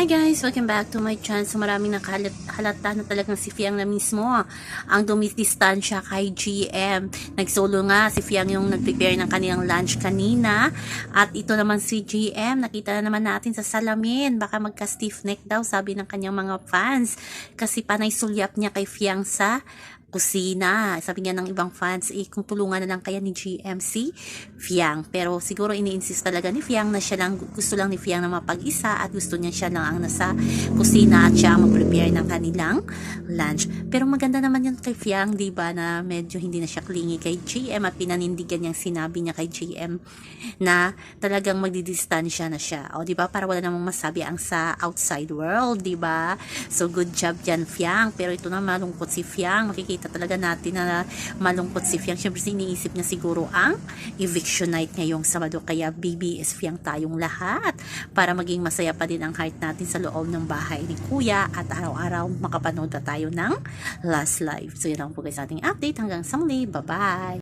Hi guys! Welcome back to my channel. Maraming nakahalata na talagang si Fiang na mismo ang dumidistansya kay GM. Nagsolo nga si Fiang yung nag-prepare ng kanilang lunch kanina. At ito naman si GM, nakita na naman natin sa salamin. Baka magka-stiff neck daw sabi ng kanyang mga fans. Kasi panay sulyap niya kay Fiang sa kusina. Sabi niya ng ibang fans, eh, kung tulungan na lang kaya ni GMC, Fiang. Pero siguro ini-insist talaga ni Fiang na siya lang, gusto lang ni Fiang na mapag-isa at gusto niya siya lang ang nasa kusina at siya mag-prepare ng kanilang lunch. Pero maganda naman yan kay Fiang, di ba, na medyo hindi na siya clingy kay GM at pinanindigan niyang sinabi niya kay GM na talagang magdidistansya na siya. O, di ba, para wala namang masabi ang sa outside world, di ba? So, good job dyan, Fiang. Pero ito na, malungkot si Fiang. Makikita talaga natin na malungkot si Fiang. Siyempre, iniisip niya siguro ang eviction night ngayong Sabado. Kaya, BBS Fiang tayong lahat para maging masaya pa din ang heart natin sa loob ng bahay ni Kuya at araw-araw makapanood na tayo ng last live. So, yun lang po guys ating update. Hanggang sa muli. Bye-bye!